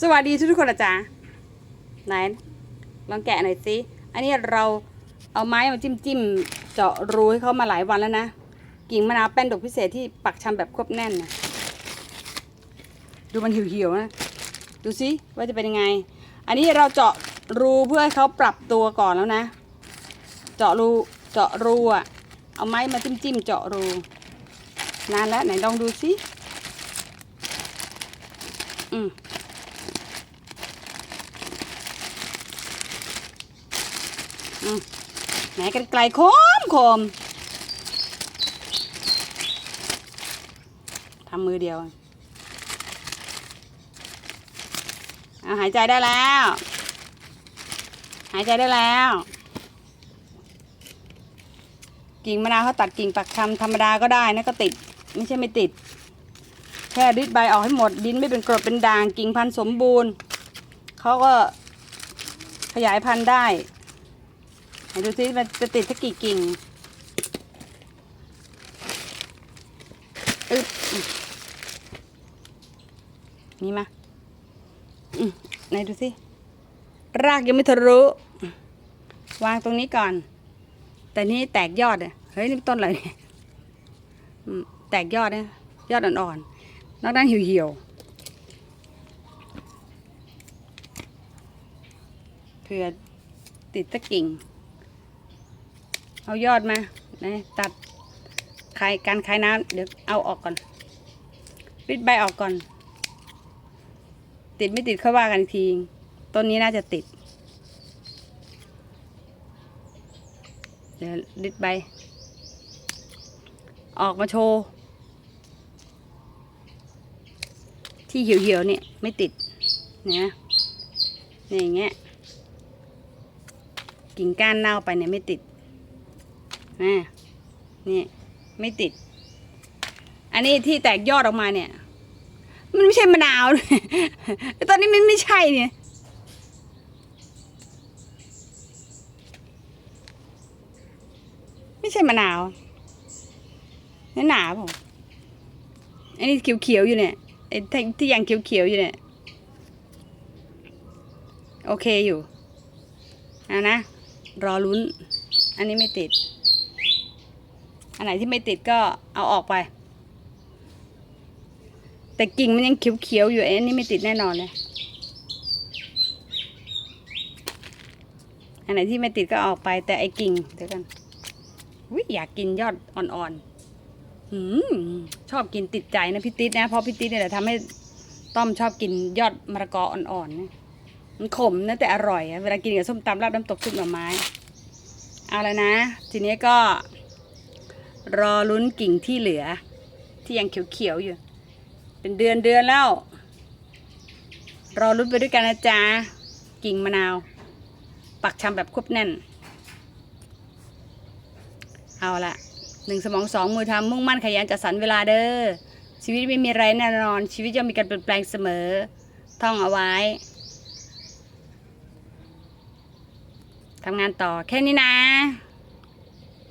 สวัสดีทุกคนนะจ๊ะไหนลองแกะหน่อยสิอันนี้เราเอาไม้มาจิ้มจิ้มเจาะรูให้เขามาหลายวันแล้วนะกิ่งมะนาวแป้นดกพิเศษที่ปักชำแบบควบแน่นนะดูมันเหี่ยวๆนะ ดูสิว่าจะเป็นยังไง อันนี้เราเจาะรูเพื่อให้เขาปรับตัวก่อนแล้วนะ เจาะรูเจาะรูอะเอาไม้มาจิ้มจิ้มเจาะรูนานแล้วไหนลองดูสิ อืมอืมไหนกันไกลโคมโคมทำมือเดียวอาหายใจได้แล้ว หายใจได้แล้ว กิ่งมะนาวเขาตัดกิ่งปักชำธรรมดาก็ได้นะก็ติด ไม่ใช่ไม่ติด แค่ริดใบออกให้หมดดินไม่เป็นกรดเป็นด่างกิ่งพันธุ์สมบูรณ์เขาก็ขยายพันธุ์ได้ไหนดูซิมันจะติดสักกี่กิ่งอึ๊บนี่มาอืมไหนดูสิ รากยังไม่ทะลุวางตรงนี้ก่อน แต่นี่แตกยอดอะเฮ้ยนี่ต้นอะไรเนี่ยแตกยอดเนี่ยยอดอ่อนๆ นอกด้านเหี่ยวๆเพื่อติดตะกิ่ง เอายอดมานะตัดคายการคายน้ำเดี๋ยวเอาออกก่อนริดใบออกก่อน ติดไม่ติดค่อยว่ากันอีกทีต้นนี้น่าจะติด เดี๋ยวริดใบ ออกมาโชว์ ที่เหี่ยวๆเนี่ยไม่ติดนะเนี่ยอย่างเงี้ยกิ่งก้านเน่าไปเนี่ยไม่ติดนะนี่ไม่ติด อันนี้ที่แตกยอดออกมาเนี่ย มันไม่ใช่มะนาวแต่ตอนนี้มันไม่ใช่เนี่ยไม่ใช่มะนาวนี่หนาผมอันนี้เขียวๆอยู่เนี่ย ไอ้ที่ยังเขียวๆอยู่เนี่ย โอเคอยู่ เอานะ รอลุ้น อันนี้ไม่ติด อันไหนที่ไม่ติดก็เอาออกไป แต่กิ่งมันยังเขียวๆอยู่ไอ้นนี้ไม่ติดแน่นอนเลยอันไหนที่ไม่ติดก็ออกไปแต่ไอ้กิ่งเดี๋ยวกันวิอยากกินยอดอ่อนๆ ชอบกินติดใจนะพี่ติ๊ดนะเพราะพี่ติ๊ดเนี่ยแหละทำให้ต้อมชอบกินยอดมะละกออ่อนๆมันขมนะแต่อร่อยเวลากินกับส้มตำราดน้ำตกซุปหน่อไม้ เอาแล้วนะ ทีนี้ก็ รอลุ้นกิ่งที่เหลือ ที่ยังเขียวๆอยู่ เป็นเดือนเดือนแล้ว รอลุ้นไปด้วยกันนะจ๊ะกิ่งมะนาว ปักชำแบบควบแน่น เอาละ หนึ่งสมองสองมือทำมุ่งมั่นขยันจัดสรรเวลาเด้อชีวิตไม่มีไรแน่นอน ชีวิตย่อมมีการเปลี่ยนแปลงเสมอ ท่องเอาไว้ทำงานต่อแค่นี้นะ